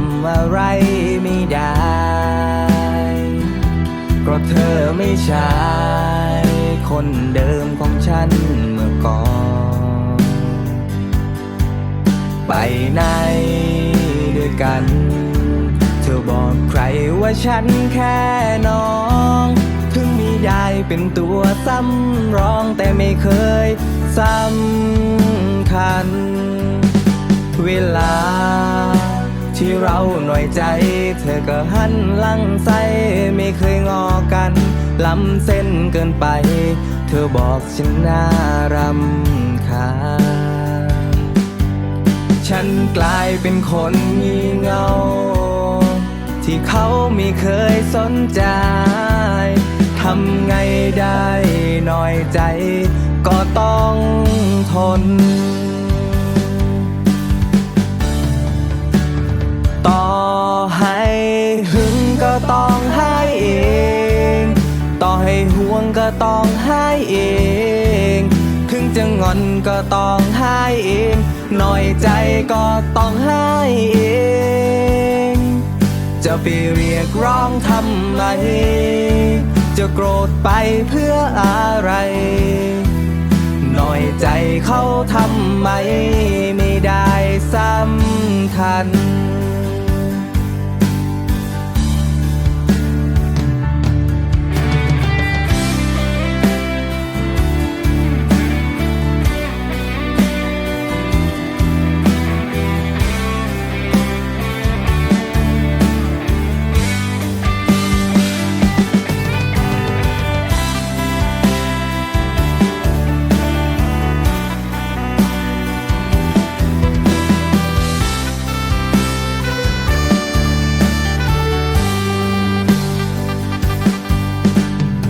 ำอะไรไม่ได้เพราะเธอไม่ใช่คนเดิมของฉันเมื่อก่อน ไปไหนด้วยกัน เธอบอกใครว่าฉันแค่น้อง ถึงมีได้เป็นตัวซ้ำรองแต่ไม่เคยสำคัญ เวลา ที่เราหน่อยใจ เธอก็หันหลังใส่ไม่เคยงอกันล้ำเส้นเกินไป เธอบอกฉันน่ารำคาญฉันกลายเป็นคนงี่เงา ที่เขาไม่เคยสนใจทำไงได้หน่อยใจ ก็ต้องทน ก็ต้องให้เอง ต่อให้ห่วงก็ต้องให้เอง ถึงจะงอนก็ต้องให้เอง หน่อยใจก็ต้องให้เอง จะไปเรียกร้องทำไม จะโกรธไปเพื่ออะไร หน่อยใจเขาทำไม ไม่ได้สำคัญ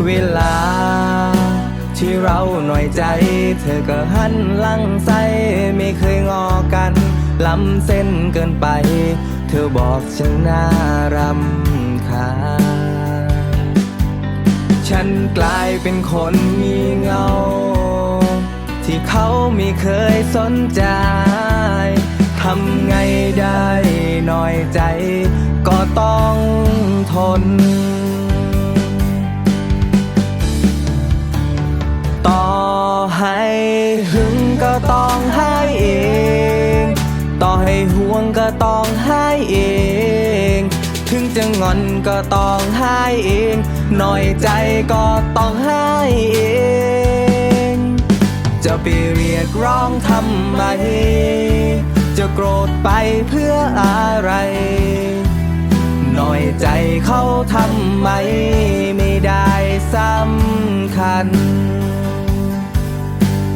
เวลา ที่เราหน่อยใจ เธอก็หันหลังใส่ไม่เคยงอกันล้ำเส้นเกินไป เธอบอกฉันน่ารำคาญฉันกลายเป็นคนมีเงา ที่เขาไม่เคยสนใจทำไงได้หน่อยใจ ก็ต้องทน จะงอนก็ต้องให้เอง หน่อยใจก็ต้องให้เอง จะไปเรียกร้องทำไม จะโกรธไปเพื่ออะไร หน่อยใจเขาทำไม ไม่ได้สำคัญ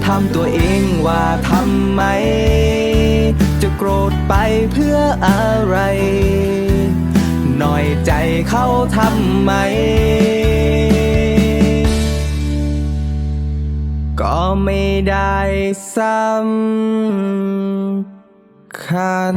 ทำตัวเองว่าทำไม จะโกรธไปเพื่ออะไร อยใจเขาทำไม ก็ไม่ได้สำคัญ